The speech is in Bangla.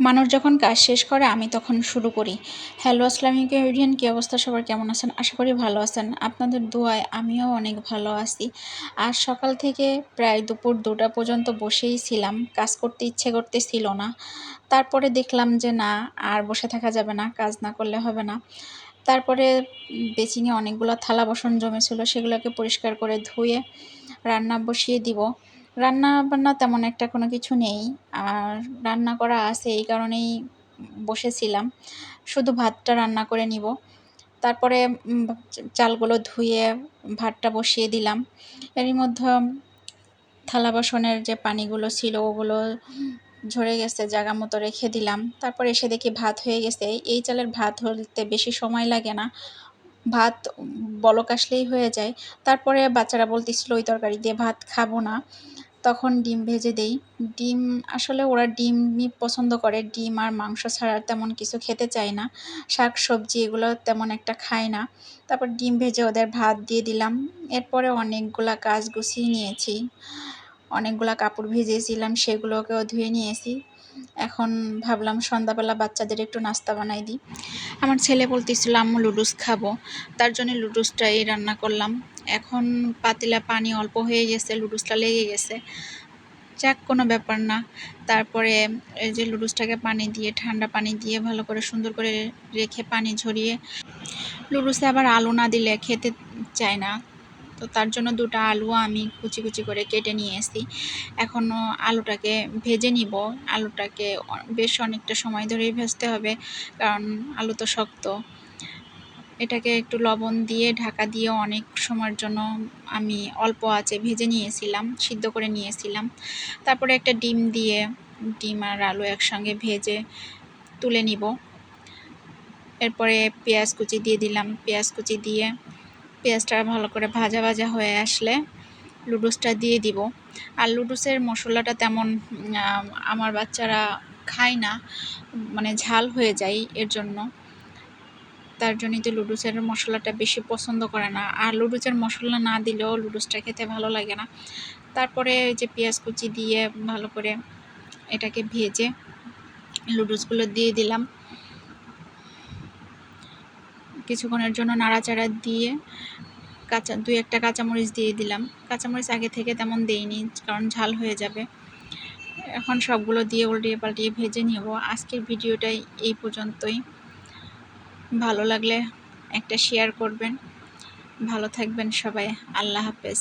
মানুষ যখন কাজ শেষ করে, আমি তখন শুরু করি। হ্যালো আসসালামিক ইউরিয়ান কী অবস্থা? সবার কেমন আছেন? আশা করি ভালো আছেন। আপনাদের দোয়ায় আমিও অনেক ভালো আছি। আর সকাল থেকে প্রায় দুপুর দুটা পর্যন্ত বসেই ছিলাম। কাজ করতে ইচ্ছে করতে ছিল না। তারপরে দেখলাম যে, না, আর বসে থাকা যাবে না, কাজ না করলে হবে না। তারপরে বেচিংয়ে অনেকগুলো থালা বাসন জমেছিল, সেগুলোকে পরিষ্কার করে ধুয়ে রান্না বসিয়ে দিব। রান্না বান্না তেমন একটা কোনো কিছু নেই। আর রান্না করা আছে, এই কারণেই বসেছিলাম। শুধু ভাতটা রান্না করে নিব। তারপরে চালগুলো ধুয়ে ভাতটা বসিয়ে দিলাম। এরই মধ্যে থালা বাসনের যে পানিগুলো ছিল, ওগুলো ঝরে গেছে জায়গা মতো রেখে দিলাম। তারপর এসে দেখি ভাত হয়ে গেছে। এই চালের ভাত হতে বেশি সময় লাগে না। ভাত বলক আসলেই হয়ে যায়। তারপরে বাচ্চারা বলতেছিল, ওই তরকারি দিয়ে ভাত খাব না। তখন ডিম ভেজে দেই। ডিম আসলে ওরা ডিমই পছন্দ করে। ডিম আর মাংস ছাড়া তেমন কিছু খেতে চায় না। শাক, সবজি এগুলো তেমন একটা খায় না। তারপর ডিম ভেজে ওদের ভাত দিয়ে দিলাম। এরপরে অনেকগুলা কাজ গুছিয়ে নিয়েছি। অনেকগুলা কাপড় ভিজিয়েছিলাম, সেগুলোকেও ধুয়ে নিয়েছি। এখন ভাবলাম সন্ধ্যাবেলা বাচ্চাদের একটু নাস্তা বানাই দিই। আমার ছেলে বলতেছিল, আম্মু লুডুস খাব। তার জন্য লুডুসটাই রান্না করলাম। এখন পাতিলা পানি অল্প হয়ে গেছে, লুডুসটা লেগে গেছে। যাক, কোনো ব্যাপার না। তারপরে এই যে লুডুসটাকে পানি দিয়ে, ঠান্ডা পানি দিয়ে ভালো করে সুন্দর করে রেখে পানি ঝরিয়ে, লুডুসে আবার আলু না দিলে খেতে চায় না। তো তার জন্য দুটো আলু আমি কুচি কুচি করে কেটে নিয়ে এসি এখনও আলুটাকে ভেজে নিব। আলুটাকে বেশ অনেকটা সময় ধরেই ভেজতে হবে, কারণ আলু তো শক্ত। এটাকে একটু লবণ দিয়ে ঢাকা দিয়ে অনেক সময়ের জন্য আমি অল্প আছে ভেজে নিয়েছিলাম, সিদ্ধ করে নিয়েছিলাম। তারপরে একটা ডিম দিয়ে ডিম আর আলু একসঙ্গে ভেজে তুলে নিব। এরপরে পেঁয়াজ কুচি দিয়ে দিলাম। পেঁয়াজ কুচি দিয়ে পেঁয়াজটা ভালো করে ভাজা ভাজা হয়ে আসলে লুডুসটা দিয়ে দিব। আর লুডুসের মশলাটা তেমন আমার বাচ্চারা খায় না মানে ঝাল হয়ে যায় এর জন্য। তার জন্যই তো লুডুসের মশলাটা বেশি পছন্দ করে না। আর লুডুসের মশলা না দিলেও লুডুসটা খেতে ভালো লাগে না। তারপরে যে পেঁয়াজ কুচি দিয়ে ভালো করে এটাকে ভেজে লুডুসগুলো দিয়ে দিলাম। কিছুক্ষণের জন্য নাড়াচাড়া দিয়ে কাঁচা, দুই একটা কাঁচামরিচ দিয়ে দিলাম। কাঁচামরিচ আগে থেকে তেমন দেইনি, কারণ ঝাল হয়ে যাবে। এখন সবগুলো দিয়ে উল্টিয়ে পাল্টিয়ে ভেজে নেব। আজকের ভিডিওটাই এই পর্যন্তই। ভালো লাগলে একটা শেয়ার করবেন। ভালো থাকবেন সবাই। আল্লাহ হাফেজ।